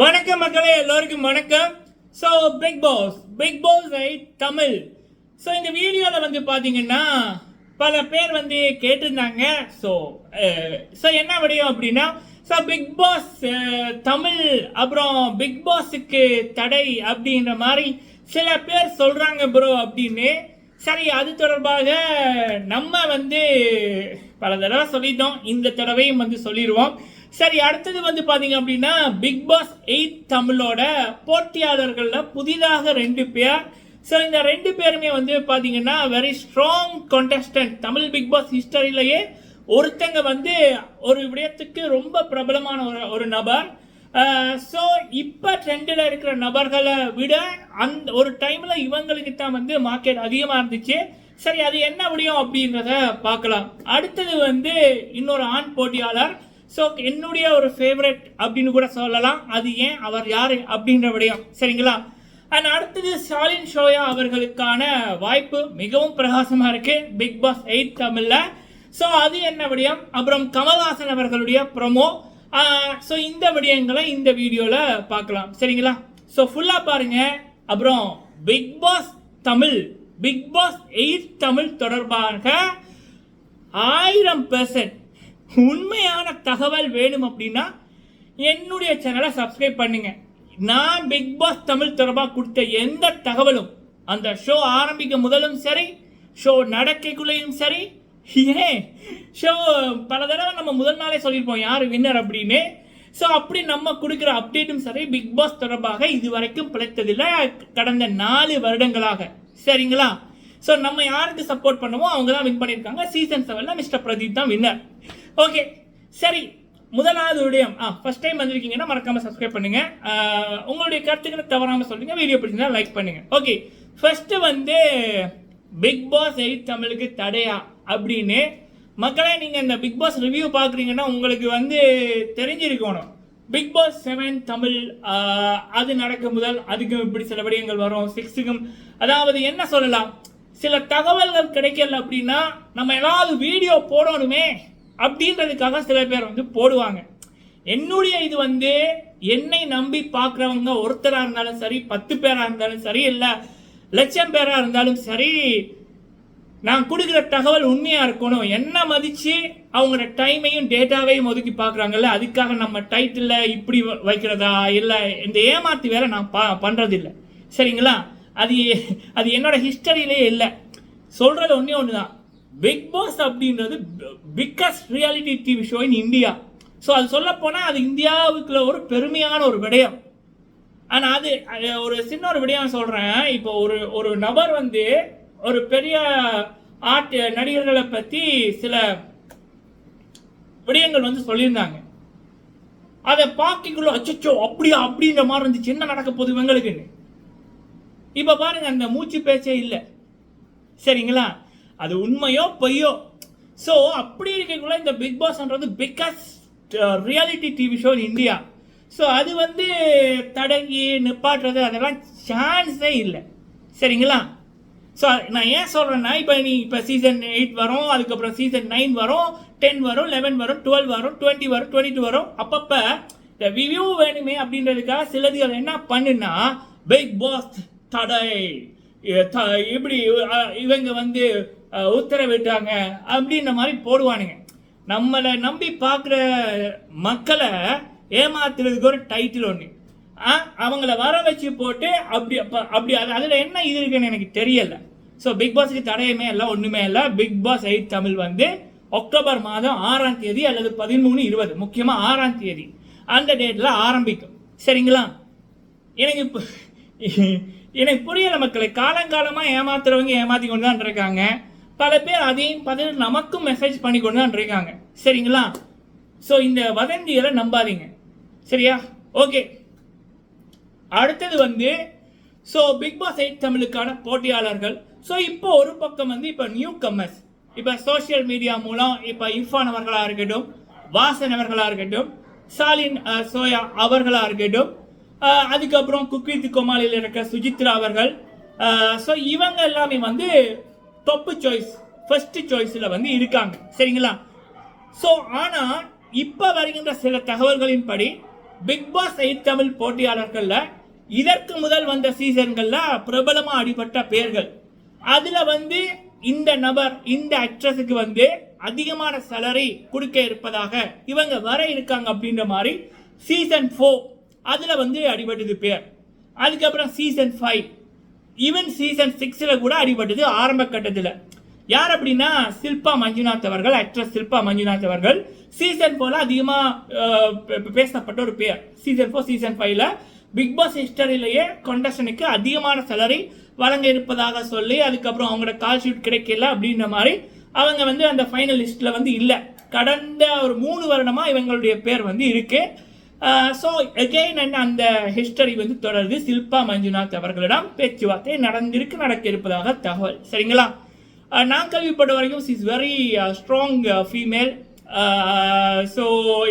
வணக்கம் மக்களே எல்லோருக்கும் வணக்கம். So Bigg Boss Bigg Boss eight Tamil. So இந்த வீடியோவில் வந்து பார்த்தீங்கன்னா பல பேர் வந்து கேட்டிருந்தாங்க. ஸோ ஸோ என்ன விடையும் அப்படின்னா ஸோ பிக் பாஸ் தமிழ் அப்புறம் பிக் பாஸுக்கு தடை அப்படின்ற மாதிரி சில பேர் சொல்கிறாங்க ப்ரோ அப்படின்னு. சரி அது தொடர்பாக நம்ம வந்து பல தடவை சொல்லிட்டோம். இந்த தடவையும் வந்து சொல்லிடுவோம் சரி அடுத்தது வந்து பார்த்தீங்க அப்படின்னா பிக் பாஸ் எயிட் தமிழோட போட்டியாளர்களில் புதிதாக ரெண்டு பேர். ஸோ இந்த ரெண்டு பேருமே வந்து பார்த்தீங்கன்னா very strong contestant. Tamil big boss ஹிஸ்டரியிலேயே ஒருத்தங்க வந்து ஒரு விடயத்துக்கு ரொம்ப பிரபலமான ஒரு ஒரு நபர். ஸோ இப்போ ட்ரெண்டில் இருக்கிற நபர்களை விட அந்த ஒரு டைமில் இவங்களுக்கு தான் வந்து மார்க்கெட் அதிகமாக இருந்துச்சு. சரி அது என்ன முடியும் அப்படின்றத பார்க்கலாம். அடுத்தது வந்து இன்னொரு ஆண் போட்டியாளர். ஸோ என்னுடைய ஒரு ஃபேவரட் அப்படின்னு கூட சொல்லலாம். அது ஏன்? அவர் யார் அப்படின்ற விடயம். சரிங்களா? அண்ட் அடுத்தது ஸ்டாலின் ஷோயா அவர்களுக்கான வாய்ப்பு மிகவும் பிரகாசமாக இருக்குது பிக் பாஸ் எயிட் தமிழில். ஸோ அது என்ன விடயம்? அப்புறம் கமல்ஹாசன் அவர்களுடைய ப்ரொமோ ஸோ இந்த விடயங்களை இந்த வீடியோவில் பார்க்கலாம். சரிங்களா? ஸோ ஃபுல்லாக பாருங்க. அப்புறம் big boss Tamil. Big boss eight Tamil தொடர்பாக ஆயிரம் பெர்சன்ட் உண்மையான தகவல் வேணும் அப்படின்னா என்னுடைய சேனலை சப்ஸ்கிரைப் பண்ணுங்க. நான் பிக் பாஸ் தமிழ் தொடர்பாக கொடுத்த எந்த தகவலும் அந்த ஷோ ஆரம்பிக்க முதலும் சரி ஷோ நடக்கைக்குள்ளேயும் சரி ஏன்? ஷோ பல தடவை நம்ம முதல் நாளே சொல்லியிருப்போம் யார் வின்னர் அப்படின்னு. ஸோ அப்படி நம்ம கொடுக்குற அப்டேட்டும் சரி பிக் பாஸ் தொடர்பாக இதுவரைக்கும் பிழைத்ததில்லை கடந்த நாலு வருடங்களாக. சரிங்களா? ஸோ நம்ம யாருக்கு சப்போர்ட் பண்ணுமோ அவங்க தான் வின் பண்ணியிருக்காங்க. சீசன் செவனில் மிஸ்டர் பிரதீப் தான் வின்னர் ஓகே சரி. முதலாவது விடயம். ஆ ஃபஸ்ட் டைம் வந்திருக்கீங்கன்னா மறக்காமல் சப்ஸ்கிரைப் பண்ணுங்கள் உங்களுடைய கருத்துக்களை தவறாமல் சொல்லுங்கள் வீடியோ பிடிச்சிருந்தா லைக் பண்ணுங்கள் ஓகே ஃபஸ்ட்டு வந்து பிக் பாஸ் எயிட் தமிழுக்கு தடையா? அப்படின்னு. மக்களே நீங்கள் இந்த பிக் பாஸ் ரிவ்யூ பார்க்குறீங்கன்னா உங்களுக்கு வந்து தெரிஞ்சிருக்கணும். பிக் பாஸ் செவன் தமிழ் அது நடக்கும் முதல் அதுக்கும் இப்படி சில விடயங்கள் வரும். சிக்ஸுக்கும் அதாவது என்ன சொல்லலாம்? சில தகவல்கள் கிடைக்கல அப்படின்னா நம்ம ஏதாவது வீடியோ போடணுமே. அப்படின்றதுக்காக சில பேர் வந்து போடுவாங்க. என்னுடைய இது வந்து என்னை நம்பி பார்க்குறவங்க ஒருத்தராக இருந்தாலும் சரி பத்து பேராக இருந்தாலும் சரி இல்லை லட்சம் பேராக இருந்தாலும் சரி நான் கொடுக்குற தகவல் உண்மையாக இருக்கணும் என்ன மதித்து அவங்களோட டைமையும் டேட்டாவையும் ஒதுக்கி பார்க்குறாங்கல்ல அதுக்காக நம்ம டைட்டில் இப்படி வ- வைக்கிறதா இல்லை இந்த ஏமாத்து வேலை நான் பா பண்ணுறதில்ல சரிங்களா? அது அது என்னோட ஹிஸ்டரியிலே இல்லை. சொல்கிறது ஒன்றே ஒன்று தான் பிக் பாஸ் அப்படின்றது biggest reality TV show in India so அது சொல்லப்போனால் அது இந்தியாவுக்குள்ள ஒரு பெருமையான ஒரு விடயம். ஆனால் அது அது ஒரு சின்ன ஒரு விடயம் சொல்கிறேன் இப்போ ஒரு ஒரு நபர் வந்து ஒரு பெரிய ஆர்ட் நடிகர்களை பற்றி சில விடயங்கள் வந்து சொல்லியிருந்தாங்க. அதை பார்க்கிக்குள்ள அச்சோ அப்படியா அப்படின்ற மாதிரி இருந்துச்சு. என்ன நடக்க போகுது இவங்களுக்குன்னு. இப்போ பாருங்க அந்த மூச்சு பேச்சே இல்லை. சரிங்களா? அது உண்மையோ பொய்யோ? ஸோ அப்படி இருக்கக்குள்ள இந்த big பாஸ்ன்றது biggest reality TV show in India so அது வந்து தடங்கி நிப்பாட்டுறது அதெல்லாம் சான்ஸே இல்லை. சரிங்களா? ஸோ நான் ஏன் சொல்கிறேன்னா இப்போ நீ இப்போ சீசன் எயிட் வரும் அதுக்கப்புறம் சீசன் நைன் வரும் டென் வரும் லெவன் வரும் டுவெல் வரும் டுவெண்ட்டி வரும் டுவெண்ட்டி டூ வரும். அப்பப்போ இந்த ரிவ்யூ வேணுமே அப்படின்றதுக்காக சிலதுகள் என்ன பண்ணுனா பிக் பாஸ் தடை. த- இப்படி இவங்க வந்து உத்தரவிட்டாங்க அப்படின்ற மாதிரி போடுவானுங்க. நம்மளை நம்பி பார்க்குற மக்களை ஏமாத்துறதுக்கு ஒரு டைட்டில் ஒன்று அவங்கள வர வச்சு போட்டு அப்படி அப்போ அப்படி அது அதில் என்ன இது இருக்குன்னு எனக்கு தெரியல. ஸோ பிக் பாஸுக்கு தடையுமே இல்லை ஒன்றுமே இல்லை. பிக் பாஸ் எயிட் தமிழ் வந்து அக்டோபர் மாதம் ஆறாம் தேதி அல்லது பதிமூணு இருபது முக்கியமாக ஆறாம் தேதி. அந்த டேட்டில் ஆரம்பிக்கும். சரிங்களா? எனக்கு இப்போ எனக்கு புரியல மக்களை காலங்காலமாக ஏமாத்துறவங்க ஏமாற்றி கொண்டு தான் இருக்காங்க. பல பேர் அதையும் பதில் நமக்கும் மெசேஜ் பண்ணி கொண்டு தான் இருக்காங்க. சரிங்களா? ஸோ இந்த வதந்திகளை நம்பாதீங்க. சரியா? ஓகே அடுத்தது வந்து ஸோ பிக் பாஸ் எயிட் தமிழுக்கான போட்டியாளர்கள். ஸோ இப்போ ஒரு பக்கம் வந்து இப்போ நியூ கம்மர்ஸ் இப்போ சோஷியல் மீடியா மூலம் இப்போ இர்ஃபான் அவர்களாக இருக்கட்டும் வாசன் அவர்களாக இருக்கட்டும் சாலின் சோயா அவர்களாக இருக்கட்டும் அதுக்கப்புறம் குக்வித் கோமாளியில் இருக்க சுஜித்ரா அவர்கள் ஸோ இவங்க எல்லாமே வந்து தொப்பு சாய்ஸ் ஃபர்ஸ்ட் சாய்ஸில் வந்து இருக்காங்க. சரிங்களா? ஸோ ஆனால் இப்போ வருகின்ற சில தகவல்களின்படி பிக் பாஸ் எயிட் தமிழ் போட்டியாளர்களில் இதற்கு முதல் வந்த சீசன்களில் பிரபலமாக அடிபட்ட பேர்கள். அதில் வந்து இந்த நபர் இந்த ஆக்ட்ரஸுக்கு வந்து அதிகமான சேலரி கொடுக்க இருப்பதாக இவங்க வர இருக்காங்க அப்படின்ற மாதிரி சீசன் ஃபோர் அதில் வந்து அடிபட்டது பேர். அதுக்கப்புறம் சீசன் ஃபைவ் ஈவன் சீசன் சிக்ஸில் கூட அடிபட்டது ஆரம்ப கட்டத்தில். யார் அப்படின்னா சில்பா மஞ்சுநாத் அவர்கள் ஆக்ட்ரஸ் சில்பா மஞ்சுநாத் அவர்கள். சீசன் ஃபோரில் அதிகமாக பேசப்பட்ட ஒரு பேர் சீசன் ஃபோர் சீசன் ஃபைவ்ல பிக் பாஸ் ஹிஸ்டரியிலேயே கொண்டஷனுக்கு அதிகமான சலரி வழங்க இருப்பதாக சொல்லி அதுக்கப்புறம் அவங்களோட கால் ஷீட் கிடைக்கல அப்படின்ற மாதிரி அவங்க வந்து அந்த ஃபைனல் லிஸ்ட்டில் வந்து இல்லை. கடந்த ஒரு மூணு வருடமாக இவங்களுடைய பேர் வந்து இருக்குது ஸோ எகெயின் என்ன அந்த ஹிஸ்டரி வந்து தொடருது. சில்பா மஞ்சுநாத் அவர்களிடம் பேச்சுவார்த்தை நடந்திருக்கு நடக்க இருப்பதாக தகவல். சரிங்களா? நான் கேள்விப்பட்ட வரைக்கும் is very strong female so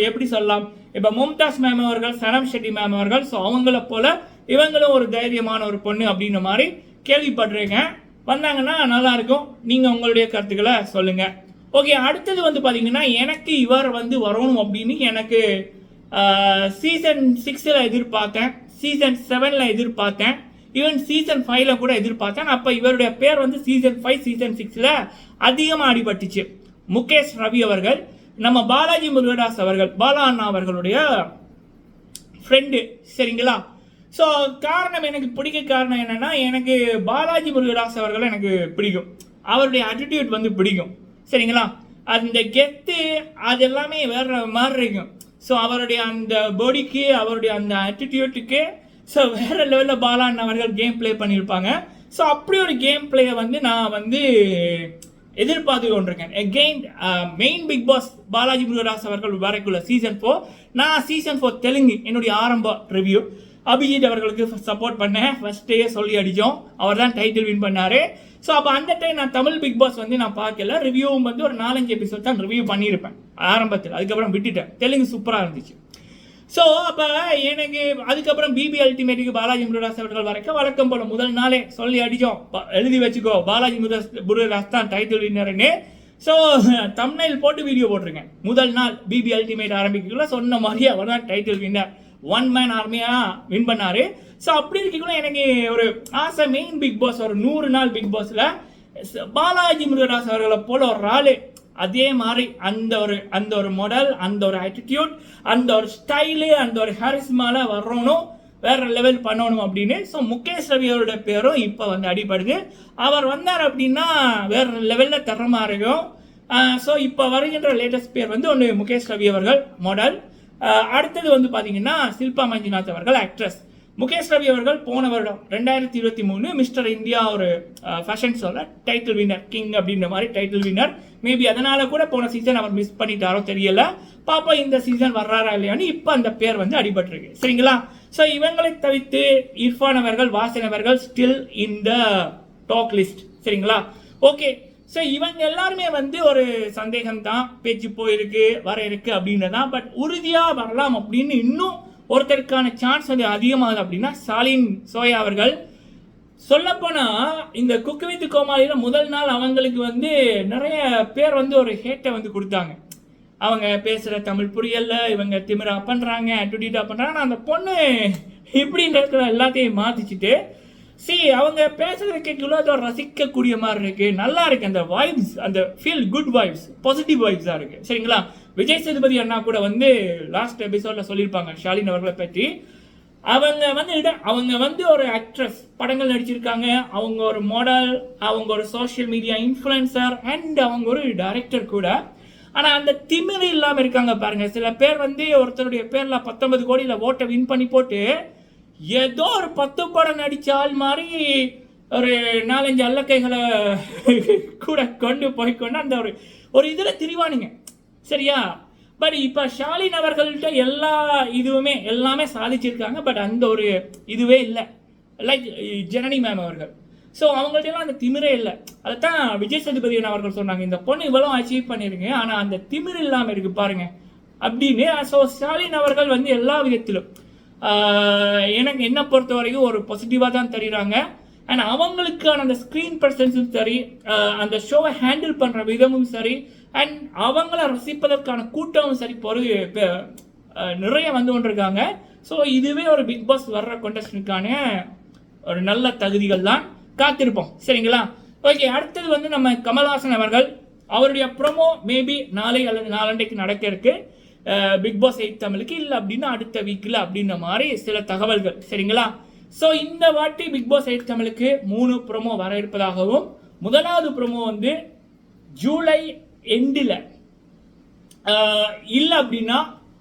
எப்படி சொல்லலாம்? இப்போ மும்தாஸ் மேம் அவர்கள் சனம் ஷெட்டி மேம் அவர்கள் ஸோ அவங்கள போல இவங்களும் ஒரு தைரியமான ஒரு பொண்ணு அப்படின்ற மாதிரி கேள்விப்படுறீங்க வந்தாங்கன்னா நல்லாயிருக்கும். நீங்கள் உங்களுடைய கருத்துக்களை சொல்லுங்கள் ஓகே அடுத்தது வந்து பார்த்தீங்கன்னா எனக்கு இவர் வந்து வரணும் அப்படின்னு எனக்கு சீசன் சிக்ஸில் எதிர்பார்த்தேன். சீசன் செவனில் எதிர்பார்த்தேன். ஈவன் சீசன் ஃபைவ்ல கூட எதிர்பார்த்தேன். அப்போ இவருடைய பேர் வந்து சீசன் ஃபைவ் சீசன் சிக்ஸில் அதிகமாக அடிபட்டுச்சு. முகேஷ் ரவி அவர்கள் நம்ம பாலாஜி முருகதாஸ் அவர்கள் பாலா அண்ணா அவர்களுடைய ஃப்ரெண்டு சரிங்களா? ஸோ காரணம் எனக்கு பிடிக்க காரணம் என்னென்னா எனக்கு பாலாஜி முருகதாஸ் அவர்களை எனக்கு பிடிக்கும். அவருடைய attitude வந்து பிடிக்கும். சரிங்களா? அந்த கெத்து அது எல்லாமே வேற மாதிரி இருக்கும். ஸோ அவருடைய அந்த பாடிக்கு அவருடைய அந்த ஆட்டிடியூட்டுக்கு ஸோ வேறு லெவலில் பாலான் அவர்கள் கேம் ப்ளே பண்ணியிருப்பாங்க. ஸோ அப்படி ஒரு கேம் பிளேயை வந்து நான் வந்து எதிர்பார்த்து கொண்டிருக்கேன் again main uh, big boss Balaji Murugaraj அவர்கள் வரைக்குள்ள சீசன் ஃபோர் நான் சீசன் ஃபோர் தெலுங்கு என்னுடைய ஆரம்ப ரிவ்யூ அபிஜித் அவர்களுக்கு சப்போர்ட் பண்ணேன் ஃபஸ்ட்டே சொல்லி அடித்தோம் அவர் தான் டைட்டில் வின் பண்ணார். ஸோ அப்போ அந்த டைம் நான் தமிழ் பிக் பாஸ் வந்து நான் பார்க்கல. ரிவ்யூவும் வந்து ஒரு நாலஞ்சு எபிசோட் தான் ரிவ்யூ பண்ணியிருப்பேன். ஆரம்பத்தில். அதுக்கப்புறம் விட்டுட்டேன். தெலுங்கு சூப்பராக இருந்துச்சு. ஸோ அப்போ எனக்கு அதுக்கப்புறம் பிபி அல்டிமேட்டுக்கு பாலாஜி முருகதாஸ் அவர்கள் வரைக்கும் வழக்கம் போல முதல் நாளே சொல்லி அடித்தோம் எழுதி வச்சுக்கோ. பாலாஜி முருகதாஸ் முருகதாஸ் தான் டைட்டில் வின்னர்னு ஸோ தம்னைல் போட்டு வீடியோ போட்டிருக்கேன். முதல் நாள் பிபி அல்டிமேட் ஆரம்பிக்கக்குள்ள சொன்ன மாதிரியே அவர் தான் டைட்டில் வின்னர் ஒன் மேன் ஆர்மியாக வின் பண்ணாரு. ஸோ அப்படி இருக்கக்குள்ள எனக்கு ஒரு ஆசை மெயின் பிக் பாஸ் ஒரு நூறு நாள் பிக் பாஸில் பாலாஜி முருகராஜ் அவர்களை போல ஒரு ஆளு. அதே மாதிரி அந்த ஒரு அந்த ஒரு மாடல் அந்த ஒரு ஆட்டிடியூட் அந்த ஒரு ஸ்டைலு அந்த ஒரு ஹாரிஸ்மால வரணும் வேற லெவல் பண்ணணும் அப்படின்னு. ஸோ முகேஷ் ரவி அவரோட பேரும் இப்போ வந்து அடிபடுது. அவர் வந்தார் அப்படின்னா வேற லெவலில் தரமாக இருக்கும் ஸோ இப்போ வருகின்ற லேட்டஸ்ட் பேர் வந்து ஒன்று முகேஷ் ரவி அவர்கள் மாடல் அடுத்தது வந்து பார்த்தீங்கன்னா சில்பா மஞ்சுநாத் அவர்கள் ஆக்ட்ரஸ் முகேஷ் ரவி அவர்கள் போன வருடம் ரெண்டாயிரத்தி இருபத்தி மூணு மிஸ்டர் இந்தியா ஒரு ஃபேஷன் ஷோவில் டைட்டில் வின்னர் கிங் அப்படின்ற மாதிரி டைட்டில் வின்னர் மேபி அதனால கூட போன சீசன் அவர் மிஸ் பண்ணிட்டாரோ தெரியல. பாப்பா இந்த சீசன் வர்றாரா இல்லையான்னு இப்போ அந்த பேர் வந்து அடிபட்டிருக்கு. சரிங்களா? ஸோ இவங்களை தவிர்த்து இர்ஃபான் அவர்கள் வாசன் அவர்கள் still in the talk list சரிங்களா? ஓகே ஸோ இவங்க எல்லாருமே வந்து ஒரு சந்தேகம் தான் பேச்சு போயிருக்கு வர இருக்கு அப்படின்றதான் பட் உறுதியாக வரலாம் அப்படின்னு இன்னும் ஒருத்தருக்கான சான்ஸ் வந்து அதிகமாகுது அப்படின்னா ஸ்டாலின் சோயா அவர்கள். சொல்லப்போனால் இந்த குக்கு வித்து கோமாளியில் முதல் நாள் அவங்களுக்கு வந்து நிறைய பேர் வந்து ஒரு ஹேட்டை வந்து கொடுத்தாங்க. அவங்க பேசுகிற தமிழ் புரியல இவங்க திமிரா பண்ணுறாங்க அட்டுடிட்டா பண்ணுறாங்க ஆனால் அந்த பொண்ணு இப்படின்ற எல்லாத்தையும் மாற்றிச்சிட்டு சி அவங்க பேசுறது கேட்கல ரசிக்கக்கூடிய மாதிரி இருக்கு. நல்லா இருக்கு அந்த வைப்ஸ் அந்த ஃபீல் குட் வைப்ஸ் பாசிட்டிவ் வைப்ஸாக இருக்கு. சரிங்களா? விஜய் சேதுபதி அண்ணா கூட வந்து லாஸ்ட் எபிசோட்ல சொல்லியிருப்பாங்க ஷாலின் அவர்களை பற்றி அவங்க வந்து அவங்க வந்து ஒரு ஆக்ட்ரஸ் படங்கள் நடிச்சிருக்காங்க. அவங்க ஒரு மாடல் அவங்க ஒரு சோஷியல் மீடியா இன்ஃப்ளூயன்சர் அண்ட் அவங்க ஒரு டைரக்டர் கூட. ஆனால் அந்த திமிரு இல்லாமல் இருக்காங்க பாருங்க. சில பேர் வந்து ஒருத்தருடைய பேரில் பத்தொன்பது கோடியில் ஓட்டை வின் பண்ணி போட்டு ஏதோ ஒரு பத்து படம் நடித்தால் மாதிரி ஒரு நாலஞ்சு அல்லக்கைகளை கூட கொண்டு போய் கொண்டு அந்த ஒரு ஒரு இதில் திரிவானுங்க சரியா? பட் இப்போ ஷாலின் அவர்கள்ட்ட எல்லா இதுவுமே எல்லாமே சாதிச்சிருக்காங்க பட் அந்த ஒரு இதுவே இல்லை. லைக் ஜனனி மேம் அவர்கள். ஸோ அவங்கள்ட்ட அந்த திமிரே இல்லை. அதைத்தான் விஜய் சதுபதியன் அவர்கள் சொன்னாங்க இந்த பொண்ணு இவ்வளோ அச்சீவ் பண்ணியிருங்க ஆனால் அந்த திமிர் இல்லாமல் இருக்குது பாருங்கள் அப்படின்னு. ஸோ ஸ்டாலின் அவர்கள் வந்து எல்லா விதத்திலும் எனக்கு என்ன பொறுத்த வரைக்கும் ஒரு பாசிட்டிவாக தான் தெரியுறாங்க. அண்ட் அவங்களுக்கான அந்த ஸ்க்ரீன் பர்சன்ஸும் சரி அந்த ஷோவை ஹேண்டில் பண்ணுற விதமும் சரி அண்ட் அவங்கள ரசிப்பதற்கான கூட்டமும் சரி பொறு நிறைய வந்து கொண்டிருக்காங்க. ஸோ இதுவே ஒரு பிக் பாஸ் வர்ற கொண்டஸ்டனுக்கான ஒரு நல்ல தகுதிகள் தான். காத்திருப்போம். சரிங்களா? ஓகே அடுத்தது வந்து நம்ம கமல்ஹாசன் அவர்கள். அவருடைய ப்ரோமோ மேபி நாளை அல்லது நாளண்டைக்கு நடக்க இருக்கு. பிக் பாஸ் எயிட் தமிழுக்கு இல்லை அப்படின்னா அடுத்த வீக்கில் அப்படின்ற மாதிரி சில தகவல்கள். சரிங்களா? ஸோ இந்த வாட்டி பிக் பாஸ் எயிட் தமிழுக்கு மூணு ப்ரொமோ வர இருப்பதாகவும் முதலாவது ப்ரொமோ வந்து ஜூலை எண்டில் இல்லை அப்படின்னா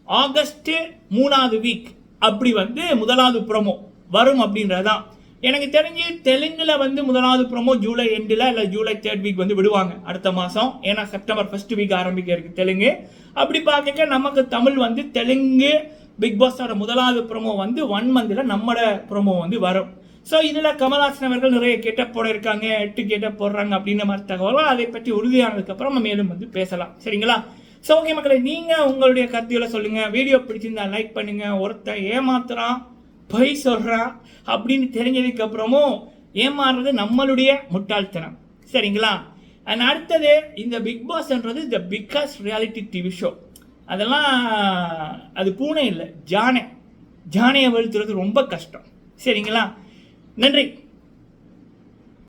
ஆகஸ்ட் மூணாவது வீக் அப்படி வந்து முதலாவது ப்ரொமோ வரும் அப்படின்றதான் எனக்கு தெரிஞ்சு தெலுங்குல வந்து முதலாவது ப்ரோமோ ஜூலை எண்டில் இல்லை ஜூலை தேர்ட் வீக் வந்து விடுவாங்க அடுத்த மாதம் ஏன்னா செப்டம்பர் ஃபர்ஸ்ட் வீக் ஆரம்பிக்க இருக்கு தெலுங்கு. அப்படி பார்க்க நமக்கு தமிழ் வந்து தெலுங்கு பிக் பாஸோட முதலாவது ப்ரோமோ வந்து ஒன் மந்தில் நம்மளோட ப்ரோமோ வந்து வரும். ஸோ இதில் கமல்ஹாசன் அவர்கள் நிறைய கெட்ட போட இருக்காங்க எட்டு கெட்ட போடுறாங்க அப்படின்ற மாதிரி தகவல் அதை பற்றி உறுதியானதுக்கப்புறம் நம்ம மேலும் வந்து பேசலாம். சரிங்களா? ஸோ ஓகே மக்களை நீங்கள் உங்களுடைய கருத்துகளை சொல்லுங்கள் வீடியோ பிடிச்சிருந்தா லைக் பண்ணுங்கள் ஒருத்தன் ஏமாத்துறான் பொய் சொல்கிறான் அப்படின்னு தெரிஞ்சதுக்கு அப்புறமும் ஏமாறுறது நம்மளுடைய முட்டாள்தனம். சரிங்களா? அண்ட் அடுத்தது இந்த big பாஸ்ன்றது the biggest reality TV show அதெல்லாம் அது பூனை இல்லை ஜானை. ஜானையை வெளுத்துறது ரொம்ப கஷ்டம். சரிங்களா? நன்றி.